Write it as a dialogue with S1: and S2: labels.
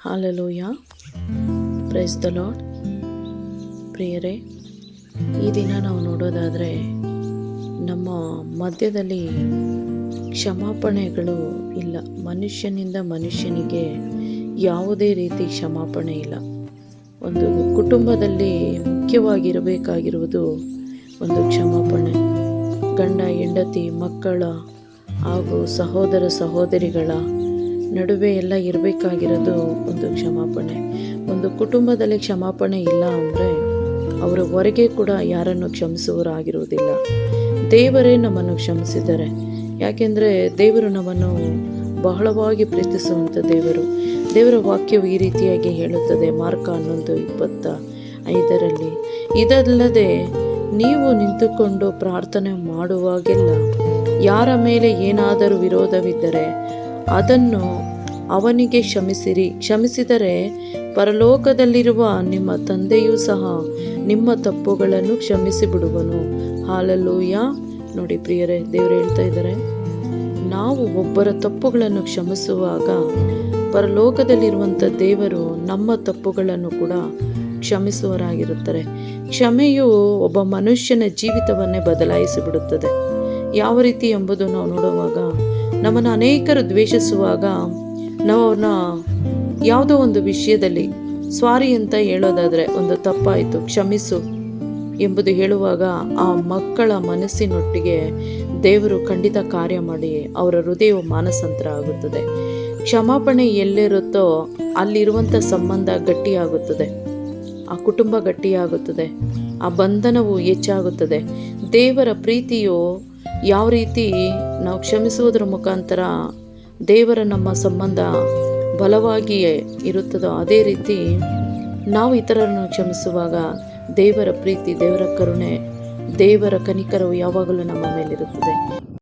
S1: Hallelujah praise the Lad ಪ್ರಿಯರೇ, ಈ ದಿನ ನಾವು ನೋಡೋದಾದರೆ ನಮ್ಮ ಮಧ್ಯದಲ್ಲಿ ಕ್ಷಮಾಪಣೆಗಳು ಇಲ್ಲ. ಮನುಷ್ಯನಿಂದ ಮನುಷ್ಯನಿಗೆ ಯಾವುದೇ ರೀತಿ ಕ್ಷಮಾಪಣೆ ಇಲ್ಲ. ಒಂದು ಕುಟುಂಬದಲ್ಲಿ ಮುಖ್ಯವಾಗಿರಬೇಕಾಗಿರುವುದು ಒಂದು ಕ್ಷಮಾಪಣೆ. ಗಂಡ, ಹೆಂಡತಿ, ಮಕ್ಕಳ ಹಾಗೂ ಸಹೋದರ, ಸಹೋದರಿಗಳ ನಡುವೆ ಎಲ್ಲ ಇರಬೇಕಾಗಿರೋದು ಒಂದು ಕ್ಷಮಾಪಣೆ. ಒಂದು ಕುಟುಂಬದಲ್ಲಿ ಕ್ಷಮಾಪಣೆ ಇಲ್ಲ ಅಂದರೆ ಅವರ ಹೊರಗೆ ಕೂಡ ಯಾರನ್ನು ಕ್ಷಮಿಸುವರಾಗಿರುವುದಿಲ್ಲ ದೇವರೇ ನಮ್ಮನ್ನು ಕ್ಷಮಿಸಿದ್ದಾರೆ. ಯಾಕೆಂದರೆ ದೇವರು ನಮ್ಮನ್ನು ಬಹಳವಾಗಿ ಪ್ರೀತಿಸುವಂಥ ದೇವರು. ದೇವರ ವಾಕ್ಯವು ಈ ರೀತಿಯಾಗಿ ಹೇಳುತ್ತದೆ, ಮಾರ್ಕ ಹನ್ನೊಂದು ಇಪ್ಪತ್ತ ಐದರಲ್ಲಿ. ಇದಲ್ಲದೆ ನೀವು ನಿಂತುಕೊಂಡು ಪ್ರಾರ್ಥನೆ ಮಾಡುವಾಗೆಲ್ಲ ಯಾರ ಮೇಲೆ ಏನಾದರೂ ವಿರೋಧವಿದ್ದರೆ ಅದನ್ನು ಅವನಿಗೆ ಕ್ಷಮಿಸಿರಿ. ಕ್ಷಮಿಸಿದರೆ ಪರಲೋಕದಲ್ಲಿರುವ ನಿಮ್ಮ ತಂದೆಯೂ ಸಹ ನಿಮ್ಮ ತಪ್ಪುಗಳನ್ನು ಕ್ಷಮಿಸಿ ಬಿಡುವನು ಹಾಲಲ್ಲೂಯ. ನೋಡಿ ಪ್ರಿಯರೇ, ದೇವರು ಹೇಳ್ತಾ ಇದ್ದಾರೆ, ನಾವು ಒಬ್ಬರ ತಪ್ಪುಗಳನ್ನು ಕ್ಷಮಿಸುವಾಗ ಪರಲೋಕದಲ್ಲಿರುವಂಥ ದೇವರು ನಮ್ಮ ತಪ್ಪುಗಳನ್ನು ಕೂಡ ಕ್ಷಮಿಸುವರಾಗಿರುತ್ತಾರೆ ಕ್ಷಮೆಯು ಒಬ್ಬ ಮನುಷ್ಯನ ಜೀವಿತವನ್ನೇ ಬದಲಾಯಿಸಿಬಿಡುತ್ತದೆ. ಯಾವ ರೀತಿ ಎಂಬುದು ನಾವು ನೋಡುವಾಗ, ನಮ್ಮನ್ನು ಅನೇಕರು ದ್ವೇಷಿಸುವಾಗ, ನಾವು ಅವ್ರನ್ನ ಯಾವುದೋ ಒಂದು ವಿಷಯದಲ್ಲಿ ಸ್ವಾರಿ ಅಂತ ಹೇಳೋದಾದರೆ ಒಂದು ತಪ್ಪಾಯಿತು, ಕ್ಷಮಿಸು ಎಂಬುದು ಹೇಳುವಾಗ ಆ ಮಕ್ಕಳ ಮನಸ್ಸಿನೊಟ್ಟಿಗೆ ದೇವರು ಖಂಡಿತ ಕಾರ್ಯ ಮಾಡಿ ಅವರ ಹೃದಯವು ಮಾನಸಂತರ ಆಗುತ್ತದೆ. ಕ್ಷಮಾಪಣೆ ಎಲ್ಲಿರುತ್ತೋ ಅಲ್ಲಿರುವಂಥ ಸಂಬಂಧ ಗಟ್ಟಿಯಾಗುತ್ತದೆ. ಆ ಕುಟುಂಬ ಗಟ್ಟಿಯಾಗುತ್ತದೆ. ಆ ಬಂಧನವು ಹೆಚ್ಚಾಗುತ್ತದೆ. ದೇವರ ಪ್ರೀತಿಯು ಯಾವ ರೀತಿ ನಾವು ಕ್ಷಮಿಸುವುದರ ಮುಖಾಂತರ ದೇವರ ನಮ್ಮ ಸಂಬಂಧ ಬಲವಾಗಿಯೇ ಇರುತ್ತದೋ ಅದೇ ರೀತಿ ನಾವು ಇತರರನ್ನು ಕ್ಷಮಿಸುವಾಗ ದೇವರ ಪ್ರೀತಿ, ದೇವರ ಕರುಣೆ, ದೇವರ ಕನಿಕರವು ಯಾವಾಗಲೂ ನಮ್ಮ ಮೇಲಿರುತ್ತದೆ.